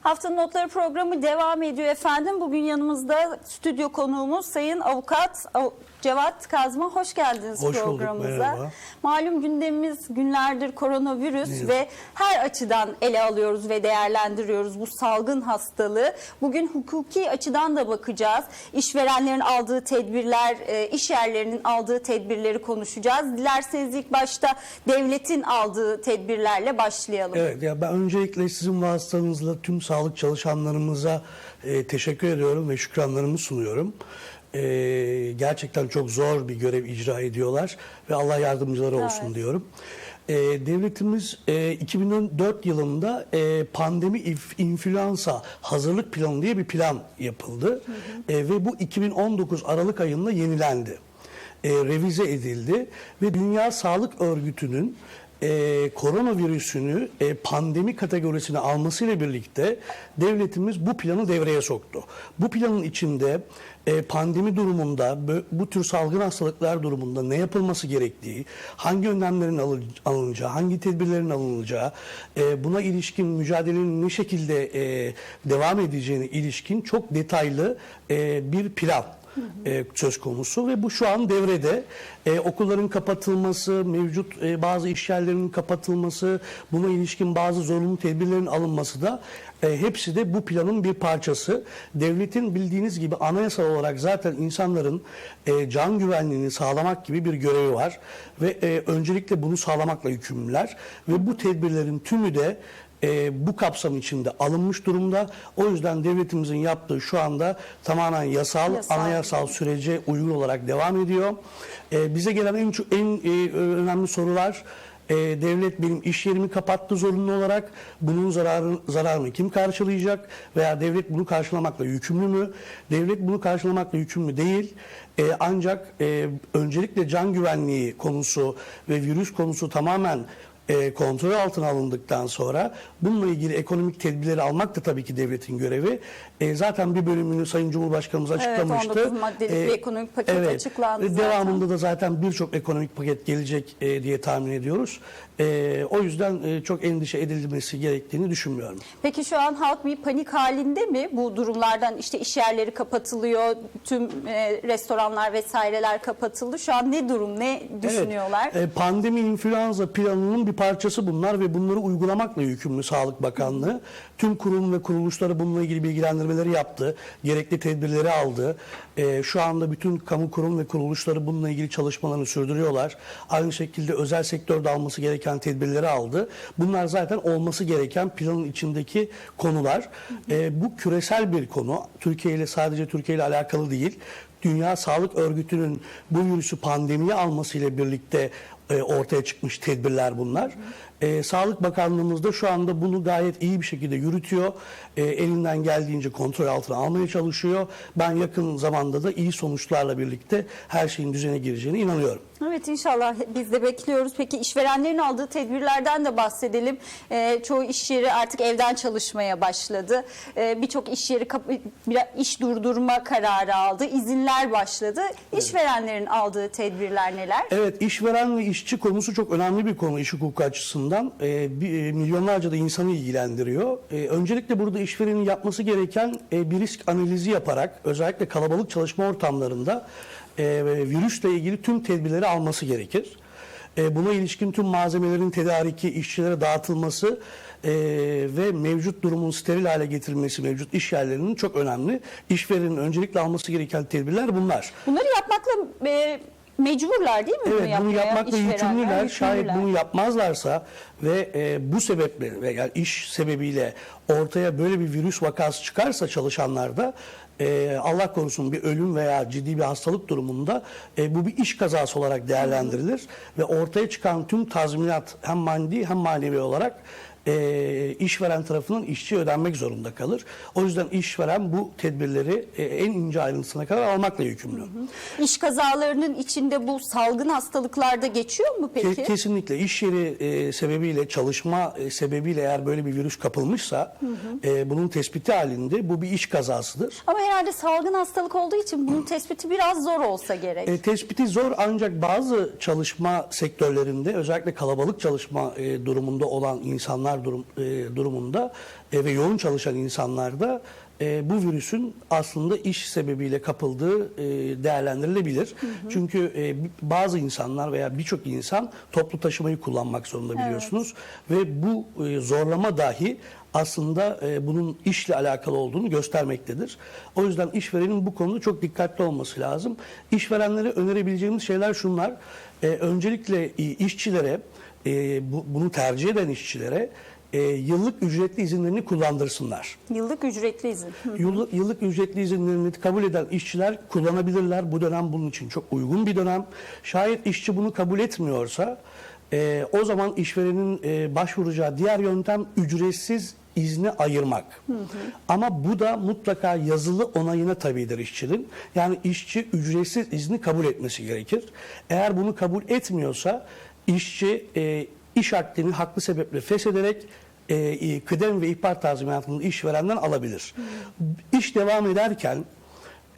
Haftanın Notları programı devam ediyor efendim. Bugün yanımızda stüdyo konuğumuz Sayın Avukat Av- Cevat Kazma. Hoş geldiniz Hoş bulduk, programımıza. merhaba. Malum gündemimiz günlerdir koronavirüs ve her açıdan ele alıyoruz ve değerlendiriyoruz bu salgın hastalığı. Bugün hukuki açıdan da bakacağız. İşverenlerin aldığı tedbirler, e, iş yerlerinin aldığı tedbirleri konuşacağız. Dilerseniz ilk başta devletin aldığı tedbirlerle başlayalım. Evet ya ben öncelikle sizin vasıtanızla tüm sağlık çalışanlarımıza e, teşekkür ediyorum ve şükranlarımı sunuyorum. E, gerçekten çok zor bir görev icra ediyorlar ve Allah yardımcıları olsun Evet. diyorum. E, devletimiz e, 2004 yılında e, pandemi inf- influenza hazırlık planı diye bir plan yapıldı E, ve bu 2019 Aralık ayında yenilendi. E, revize edildi ve Dünya Sağlık Örgütü'nün e, koronavirüsünü e, pandemi kategorisine almasıyla birlikte devletimiz bu planı devreye soktu. Bu planın içinde e, pandemi durumunda bu tür salgın hastalıklar durumunda ne yapılması gerektiği, hangi önlemlerin alın- alınacağı, hangi tedbirlerin alınacağı, e, buna ilişkin mücadelenin ne şekilde e, devam edeceğine ilişkin çok detaylı e, bir plan e, söz konusu ve bu şu an devrede. E, okulların kapatılması, mevcut e, bazı iş yerlerinin kapatılması, buna ilişkin bazı zorunlu tedbirlerin alınması da e, hepsi de bu planın bir parçası. Devletin bildiğiniz gibi anayasal olarak zaten insanların e, can güvenliğini sağlamak gibi bir görevi var ve e, öncelikle bunu sağlamakla yükümlüler ve bu tedbirlerin tümü de e, bu kapsam içinde alınmış durumda. O yüzden devletimizin yaptığı şu anda tamamen yasal, Yasal. anayasal sürece uygun olarak devam ediyor. E, bize gelen en, çok- en e, önemli sorular e, devlet benim iş yerimi kapattı zorunlu olarak. Bunun zararı, zararını kim karşılayacak? Veya devlet bunu karşılamakla yükümlü mü? Devlet bunu karşılamakla yükümlü değil. E, ancak e, öncelikle can güvenliği konusu ve virüs konusu tamamen e, kontrol altına alındıktan sonra bununla ilgili ekonomik tedbirleri almak da tabii ki devletin görevi. E, zaten bir bölümünü Sayın Cumhurbaşkanımız açıklamıştı. 19 maddelik bir ekonomik paket açıklandı Ve zaten. Devamında da zaten birçok ekonomik paket gelecek e, diye tahmin ediyoruz. E, o yüzden e, çok endişe edilmesi gerektiğini düşünmüyorum. Peki şu an halk bir panik halinde mi? Bu durumlardan işte iş yerleri kapatılıyor, tüm e, restoranlar vesaireler kapatıldı. Şu an ne durum, ne düşünüyorlar? Evet, e, pandemi influenza planının bir parçası bunlar ve bunları uygulamakla yükümlü Sağlık Bakanlığı. Tüm kurum ve kuruluşları bununla ilgili bilgilendirmeleri yaptı. Gerekli tedbirleri aldı. E, şu anda bütün kamu kurum ve kuruluşları bununla ilgili çalışmalarını sürdürüyorlar. Aynı şekilde özel sektörde alması gereken tedbirleri aldı. Bunlar zaten olması gereken planın içindeki konular. E, bu küresel bir konu. Türkiye ile sadece Türkiye ile alakalı değil. Dünya Sağlık Örgütü'nün bu virüsü pandemiye almasıyla birlikte e, ortaya çıkmış tedbirler bunlar. E, Sağlık Bakanlığımız da şu anda bunu gayet iyi bir şekilde yürütüyor. E, elinden geldiğince kontrol altına almaya çalışıyor. Ben yakın zamanda da iyi sonuçlarla birlikte her şeyin düzene gireceğine inanıyorum. Evet inşallah biz de bekliyoruz. Peki işverenlerin aldığı tedbirlerden de bahsedelim. Ee, çoğu iş yeri artık evden çalışmaya başladı. Ee, Birçok iş yeri iş durdurma kararı aldı. İzinler başladı. İşverenlerin aldığı tedbirler neler? Evet işveren ve işçi konusu çok önemli bir konu iş hukuku açısından. Ee, bir- e, milyonlarca da insanı ilgilendiriyor. Ee, öncelikle burada işverenin yapması gereken e, bir risk analizi yaparak özellikle kalabalık çalışma ortamlarında e, virüsle ilgili tüm tedbirleri alması gerekir. E, buna ilişkin tüm malzemelerin tedariki, işçilere dağıtılması e, ve mevcut durumun steril hale getirilmesi mevcut iş yerlerinin çok önemli. İşverenin öncelikle alması gereken tedbirler bunlar. Bunları yapmakla e, mecburlar değil mi? Evet bunu yapmaya yapmakla işverenler? yükümlüler. Şayet bunu yapmazlarsa ve e, bu sebeple veya iş sebebiyle ortaya böyle bir virüs vakası çıkarsa çalışanlarda e, Allah korusun bir ölüm veya ciddi bir hastalık durumunda e, bu bir iş kazası olarak değerlendirilir ve ortaya çıkan tüm tazminat hem maddi hem manevi olarak e, işveren tarafından işçiye ödenmek zorunda kalır. O yüzden işveren bu tedbirleri e, en ince ayrıntısına kadar almakla yükümlü. İş kazalarının içinde bu salgın hastalıklarda geçiyor mu peki? Ke- Kesinlikle iş yeri e, sebebiyle çalışma e, sebebiyle eğer böyle bir virüs kapılmışsa e, bunun tespiti halinde bu bir iş kazasıdır. Ama herhalde salgın hastalık olduğu için bunun tespiti biraz zor olsa gerek. E, tespiti zor ancak bazı çalışma sektörlerinde özellikle kalabalık çalışma e, durumunda olan insanlar durum e, durumunda e, ve yoğun çalışan insanlarda e, bu virüsün aslında iş sebebiyle kapıldığı e, değerlendirilebilir. Çünkü e, bazı insanlar veya birçok insan toplu taşımayı kullanmak zorunda biliyorsunuz ve bu e, zorlama dahi aslında e, bunun işle alakalı olduğunu göstermektedir. O yüzden işverenin bu konuda çok dikkatli olması lazım. İşverenlere önerebileceğimiz şeyler şunlar. E, öncelikle işçilere, e, bu, bunu tercih eden işçilere e, yıllık ücretli izinlerini kullandırsınlar. Yıllık ücretli izin. Hı. Yıllık, yıllık ücretli izinlerini kabul eden işçiler kullanabilirler. Bu dönem bunun için çok uygun bir dönem. Şayet işçi bunu kabul etmiyorsa e, o zaman işverenin e, başvuracağı diğer yöntem ücretsiz izni ayırmak. Ama bu da mutlaka yazılı onayına tabidir işçinin. Yani işçi ücretsiz izni kabul etmesi gerekir. Eğer bunu kabul etmiyorsa işçi e, iş akdini haklı sebeple feshederek e, kıdem ve ihbar tazminatını işverenden alabilir. İş devam ederken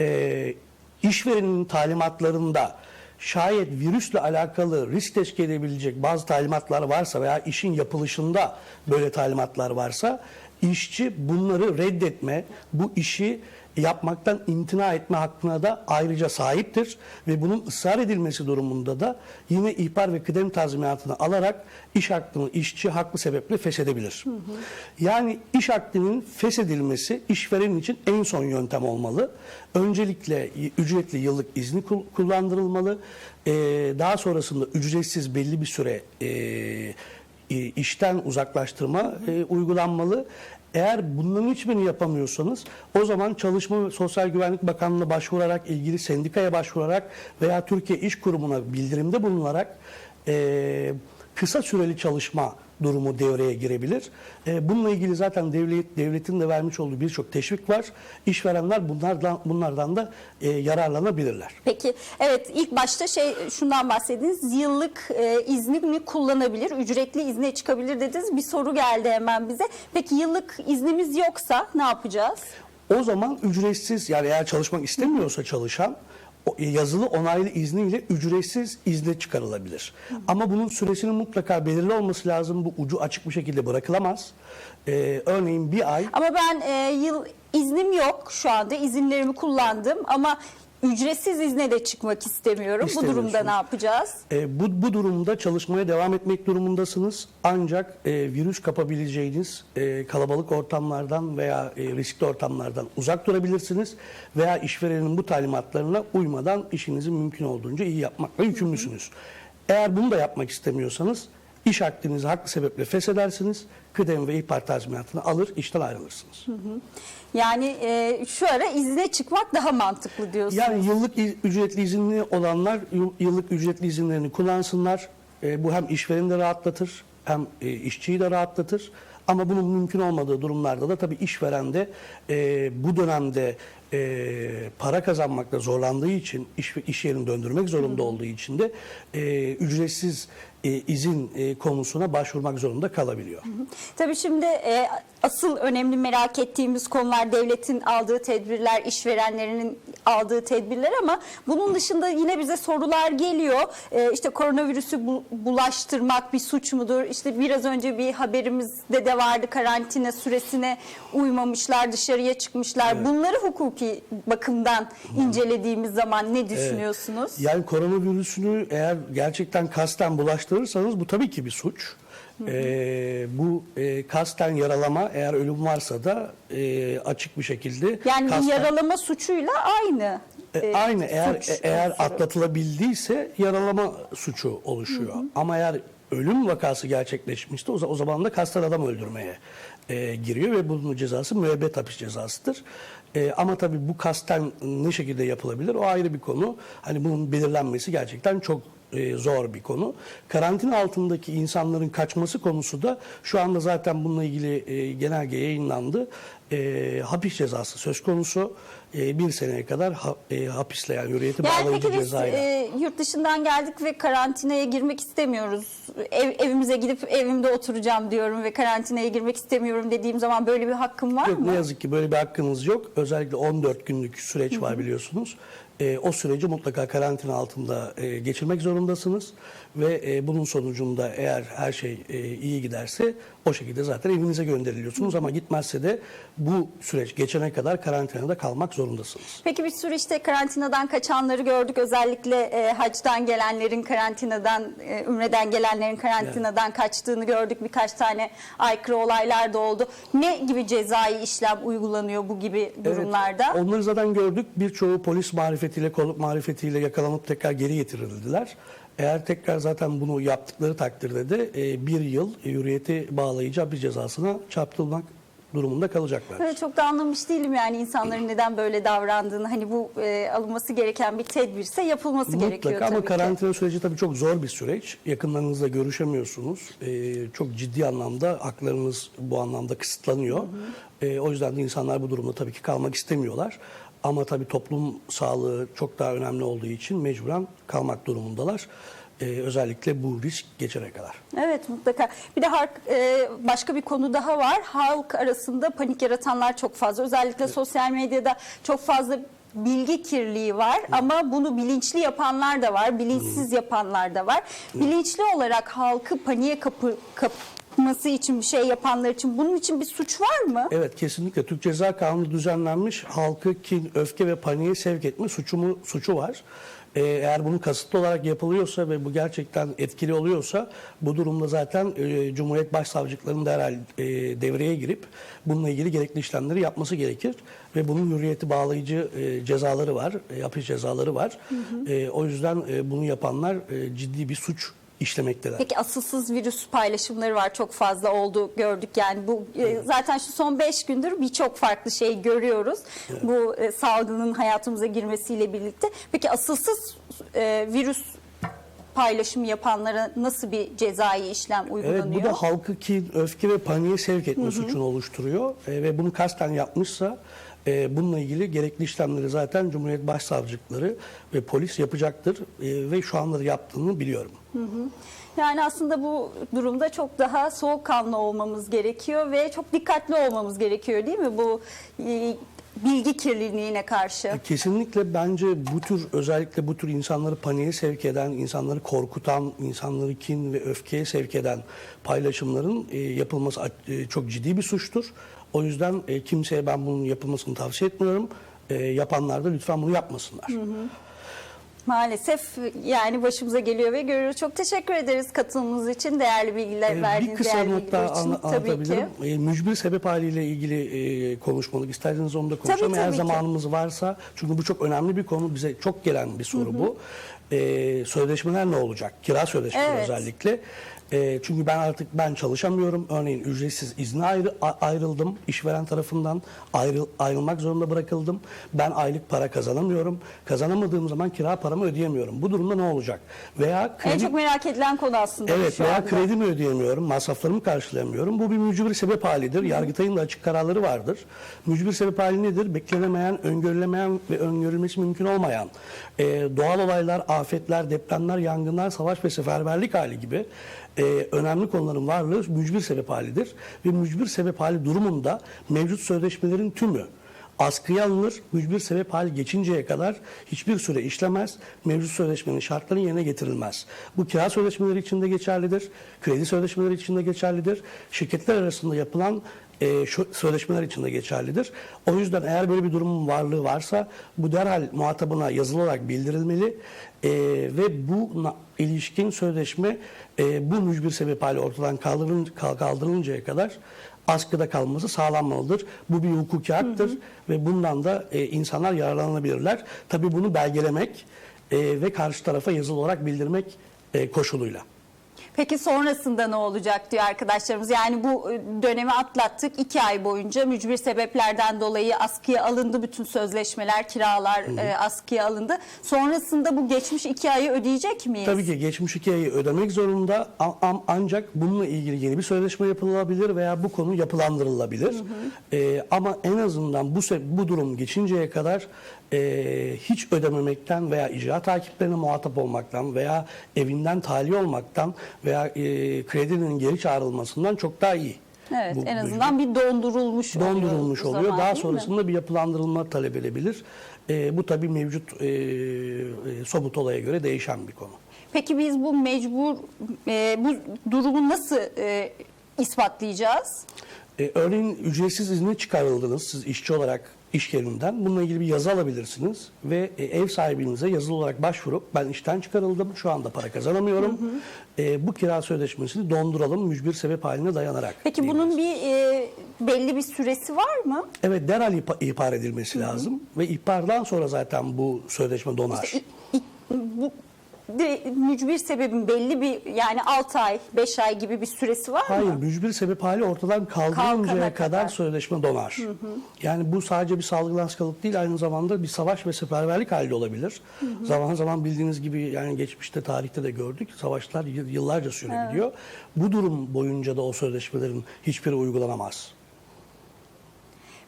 e, işverenin talimatlarında şayet virüsle alakalı risk teşkil edebilecek bazı talimatlar varsa veya işin yapılışında böyle talimatlar varsa işçi bunları reddetme, bu işi yapmaktan imtina etme hakkına da ayrıca sahiptir ve bunun ısrar edilmesi durumunda da yine ihbar ve kıdem tazminatını alarak iş hakkını işçi haklı sebeple feshedebilir. Yani iş hakkının feshedilmesi işveren için en son yöntem olmalı. Öncelikle ücretli yıllık izni kul- kullandırılmalı. Ee, daha sonrasında ücretsiz belli bir süre e, işten uzaklaştırma e, uygulanmalı. Eğer bunların hiçbirini yapamıyorsanız o zaman Çalışma ve Sosyal Güvenlik Bakanlığı'na başvurarak, ilgili sendikaya başvurarak veya Türkiye İş Kurumu'na bildirimde bulunarak e, kısa süreli çalışma durumu devreye girebilir. E, bununla ilgili zaten devlet devletin de vermiş olduğu birçok teşvik var. İşverenler bunlardan bunlardan da e, yararlanabilirler. Peki evet ilk başta şey şundan bahsediniz yıllık e, izni mi kullanabilir ücretli izne çıkabilir dediniz bir soru geldi hemen bize peki yıllık iznimiz yoksa ne yapacağız? O zaman ücretsiz yani eğer çalışmak istemiyorsa çalışan yazılı onaylı izniyle ücretsiz izne çıkarılabilir. Ama bunun süresinin mutlaka belirli olması lazım. Bu ucu açık bir şekilde bırakılamaz. Ee, örneğin bir ay Ama ben e, yıl iznim yok şu anda izinlerimi kullandım ama ücretsiz izne de çıkmak istemiyorum. Bu durumda ne yapacağız? E, bu, bu durumda çalışmaya devam etmek durumundasınız. Ancak e, virüs kapabileceğiniz e, kalabalık ortamlardan veya e, riskli ortamlardan uzak durabilirsiniz. Veya işverenin bu talimatlarına uymadan işinizi mümkün olduğunca iyi yapmakla yükümlüsünüz. Eğer bunu da yapmak istemiyorsanız iş akdinizi haklı sebeple feshedersiniz. Kıdem ve ihbar tazminatını alır, işten ayrılırsınız. Yani e, şu ara izne çıkmak daha mantıklı diyorsunuz. Yani yıllık ücretli izinli olanlar yıl- yıllık ücretli izinlerini kullansınlar. E, bu hem işvereni de rahatlatır hem e, işçiyi de rahatlatır. Ama bunun mümkün olmadığı durumlarda da tabii işveren de e, bu dönemde e, para kazanmakta zorlandığı için, iş, iş yerini döndürmek zorunda olduğu için de e, ücretsiz e, izin e, konusuna başvurmak zorunda kalabiliyor. Tabii şimdi e, asıl önemli merak ettiğimiz konular devletin aldığı tedbirler, işverenlerinin aldığı tedbirler ama bunun dışında yine bize sorular geliyor. E, işte koronavirüsü bu- bulaştırmak bir suç mudur? İşte biraz önce bir haberimizde de vardı karantina süresine uymamışlar, dışarıya çıkmışlar. Bunları hukuki bakımdan incelediğimiz zaman ne düşünüyorsunuz? Yani koronavirüsünü eğer gerçekten kasten bulaştırırsanız bu tabii ki bir suç. Ee, bu e, kasten yaralama eğer ölüm varsa da e, açık bir şekilde Yani bir kasten- yaralama suçuyla aynı. E, e, aynı eğer suç e- eğer atlatılabildiyse yaralama suçu oluşuyor. Ama eğer ölüm vakası gerçekleşmişti o, o zaman da kasten adam öldürmeye e, giriyor ve bunun cezası müebbet hapis cezasıdır. E, ama tabii bu kasten ne şekilde yapılabilir o ayrı bir konu. Hani bunun belirlenmesi gerçekten çok e, zor bir konu. Karantina altındaki insanların kaçması konusu da şu anda zaten bununla ilgili e, genelge yayınlandı. E, hapis cezası söz konusu. E, bir seneye kadar ha, e, hapisle yani hürriyeti Yani bağlayıcı cezayla. e, yurt dışından geldik ve karantinaya girmek istemiyoruz. Ev, evimize gidip evimde oturacağım diyorum ve karantinaya girmek istemiyorum dediğim zaman böyle bir hakkım var Yok mı? ne yazık ki böyle bir hakkınız yok. Özellikle 14 günlük süreç var biliyorsunuz. E, o süreci mutlaka karantina altında e, geçirmek zorundasınız. ve e, bunun sonucunda eğer her şey e, iyi giderse o şekilde zaten evinize gönderiliyorsunuz ama gitmezse de bu süreç geçene kadar karantinada kalmak zorundasınız. Peki bir sürü işte karantinadan kaçanları gördük. Özellikle e, hacdan gelenlerin karantinadan, e, ümreden gelenlerin karantinadan kaçtığını gördük. Birkaç tane aykırı olaylar da oldu. Ne gibi cezai işlem uygulanıyor bu gibi durumlarda? Evet, onları zaten gördük. Birçoğu polis marifetiyle, kolluk marifetiyle yakalanıp tekrar geri getirildiler. Eğer tekrar zaten bunu yaptıkları takdirde de e, bir yıl hürriyeti bağlayıcı hapis cezasına çarptırılmak durumunda kalacaklar. Evet, çok da anlamış değilim yani insanların neden böyle davrandığını. Hani bu e, alınması gereken bir tedbirse yapılması gerekiyor Mutlaka ama tabii ki. karantina süreci tabii çok zor bir süreç. Yakınlarınızla görüşemiyorsunuz. Ee, çok ciddi anlamda haklarınız bu anlamda kısıtlanıyor. Ee, o yüzden de insanlar bu durumda tabii ki kalmak istemiyorlar. Ama tabii toplum sağlığı çok daha önemli olduğu için mecburen kalmak durumundalar. Ee, özellikle bu risk geçene kadar. Evet mutlaka. Bir de halk, e, başka bir konu daha var. Halk arasında panik yaratanlar çok fazla. Özellikle sosyal medyada çok fazla bilgi kirliliği var ama bunu bilinçli yapanlar da var, bilinçsiz yapanlar da var. Bilinçli olarak halkı paniğe kapı, kapması için bir şey yapanlar için bunun için bir suç var mı? Evet kesinlikle Türk Ceza Kanunu düzenlenmiş halkı kin, öfke ve paniğe sevk etme suçumu, suçu var. Ee, eğer bunu kasıtlı olarak yapılıyorsa ve bu gerçekten etkili oluyorsa bu durumda zaten e, Cumhuriyet Başsavcılıklarının derhal e, devreye girip bununla ilgili gerekli işlemleri yapması gerekir. Ve bunun hürriyeti bağlayıcı e, cezaları var, e, hapis cezaları var. E, o yüzden e, bunu yapanlar e, ciddi bir suç işlemekteler. Peki asılsız virüs paylaşımları var çok fazla oldu gördük yani bu e, zaten şu son 5 gündür birçok farklı şey görüyoruz bu e, salgının hayatımıza girmesiyle birlikte. Peki asılsız e, virüs paylaşımı yapanlara nasıl bir cezai işlem Evet uygulanıyor? bu da halkı kin, öfke ve paniğe sevk etme suçunu oluşturuyor. E, ve bunu kasten yapmışsa e, bununla ilgili gerekli işlemleri zaten Cumhuriyet Başsavcılıkları ve polis yapacaktır. E, ve şu anları yaptığını biliyorum. Yani aslında bu durumda çok daha soğukkanlı olmamız gerekiyor ve çok dikkatli olmamız gerekiyor değil mi bu e, bilgi kirliliğine karşı? Kesinlikle bence bu tür özellikle bu tür insanları paniğe sevk eden, insanları korkutan, insanları kin ve öfkeye sevk eden paylaşımların e, yapılması e, çok ciddi bir suçtur. O yüzden e, kimseye ben bunun yapılmasını tavsiye etmiyorum. E, yapanlar da lütfen bunu yapmasınlar. Maalesef yani başımıza geliyor ve görüyoruz. Çok teşekkür ederiz katılımınız için. Değerli bilgiler Ee, verdiğiniz bir değerli bilgiler için. anla- Tabii ki. anlatabilirim. Ee, mücbir sebep haliyle ilgili e, konuşmalık. İsterseniz onu da konuşalım. Tabii, Eğer tabii ki. zamanımız varsa. Çünkü bu çok önemli bir konu. Bize çok gelen bir soru bu. Ee, sözleşmeler ne olacak? Kira sözleşmeleri Evet. özellikle. Ee, çünkü ben artık ben çalışamıyorum. Örneğin ücretsiz izne ayrı, ayrıldım. işveren tarafından ayrıl, ayrılmak zorunda bırakıldım. Ben aylık para kazanamıyorum. Kazanamadığım zaman kira paramı ödeyemiyorum. Bu durumda ne olacak? Veya En kredi çok merak edilen konu aslında Evet şu veya anda. kredimi ödeyemiyorum, masraflarımı karşılayamıyorum. Bu bir mücbir sebep halidir. Yargıtay'ın da açık kararları vardır. Mücbir sebep hali nedir? Beklenemeyen, öngörülemeyen ve öngörülmesi mümkün olmayan e, doğal olaylar, afetler, depremler, yangınlar, savaş ve seferberlik hali gibi e, önemli konuların varlığı mücbir sebep halidir. Ve mücbir sebep hali durumunda mevcut sözleşmelerin tümü askıya alınır. Mücbir sebep hali geçinceye kadar hiçbir süre işlemez. Mevcut sözleşmenin şartları yerine getirilmez. Bu kira sözleşmeleri için de geçerlidir. Kredi sözleşmeleri için de geçerlidir. Şirketler arasında yapılan e, şu sözleşmeler için de geçerlidir. O yüzden eğer böyle bir durumun varlığı varsa bu derhal muhatabına yazılı olarak bildirilmeli E, ve bu ilişkin sözleşme e, bu mücbir sebep hali ortadan kaldırın, kal- kaldırılıncaya kadar askıda kalması sağlanmalıdır. Bu bir hukuki haktır ve bundan da e, insanlar yararlanabilirler. Tabii bunu belgelemek e, ve karşı tarafa yazılı olarak bildirmek e, koşuluyla. Peki sonrasında ne olacak diyor arkadaşlarımız. Yani bu e, dönemi atlattık. iki ay boyunca mücbir sebeplerden dolayı askıya alındı. Bütün sözleşmeler, kiralar e, askıya alındı. Sonrasında bu geçmiş iki ayı ödeyecek miyiz? Tabii ki geçmiş iki ayı ödemek zorunda ancak bununla ilgili yeni bir sözleşme yapılabilir veya bu konu yapılandırılabilir. Ee, ama en azından bu bu durum geçinceye kadar e, hiç ödememekten veya icra takiplerine muhatap olmaktan veya evinden tahliye olmaktan veya e, kredinin geri çağrılmasından çok daha iyi. Evet, Bu- en azından bir dondurulmuş, dondurulmuş oluyor. oluyor. zaman, Daha değil mi? sonrasında bir yapılandırılma talep edebilir. Ee, bu tabii mevcut e, e, somut olaya göre değişen bir konu. Peki biz bu mecbur e, bu durumu nasıl e, ispatlayacağız? E, örneğin ücretsiz izne çıkarıldınız siz işçi olarak iş yerinden. Bununla ilgili bir yazı alabilirsiniz ve e, ev sahibinize yazılı olarak başvurup ben işten çıkarıldım, şu anda para kazanamıyorum. E, bu kira sözleşmesini donduralım mücbir sebep haline dayanarak. Peki diyebiliriz. bunun bir e, belli bir süresi var mı? Evet derhal ihba- ihbar edilmesi lazım ve ihbardan sonra zaten bu sözleşme donar. İ- İ- bu mücbir sebebin belli bir yani 6 ay, 5 ay gibi bir süresi var Hayır, mı? mücbir sebep hali ortadan kaldırıncaya kadar, kadar. sözleşme donar. Yani bu sadece bir salgın hastalık değil, aynı zamanda bir savaş ve seferberlik hali olabilir. Zaman zaman bildiğiniz gibi yani geçmişte, tarihte de gördük, savaşlar yıl- yıllarca sürebiliyor. Bu durum boyunca da o sözleşmelerin hiçbiri uygulanamaz.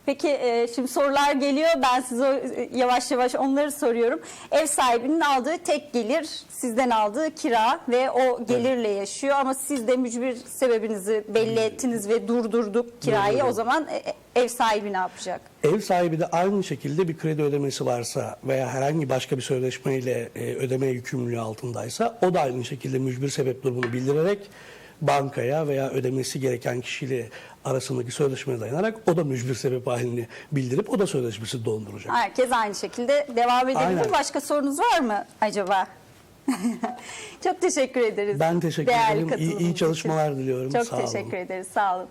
Peki e, şimdi sorular geliyor. Ben size e, yavaş yavaş onları soruyorum. Ev sahibinin aldığı tek gelir, sizden aldığı kira ve o gelirle yaşıyor ama siz de mücbir sebebinizi belli ettiniz ve durdurduk kirayı. Durdurduk. O zaman e, ev sahibi ne yapacak? Ev sahibi de aynı şekilde bir kredi ödemesi varsa veya herhangi başka bir sözleşmeyle e, ödeme yükümlülüğü altındaysa o da aynı şekilde mücbir sebep durumunu bildirerek bankaya veya ödemesi gereken kişiyle arasındaki sözleşmeye dayanarak o da mücbir sebep halini bildirip o da sözleşmesi donduracak. Herkes aynı şekilde devam edebilir. Başka sorunuz var mı acaba? Çok teşekkür ederiz. Ben teşekkür Değerli ederim. İyi- iyi katılımınız için. çalışmalar diliyorum. Çok Sağ olun. teşekkür ederiz. Sağ olun.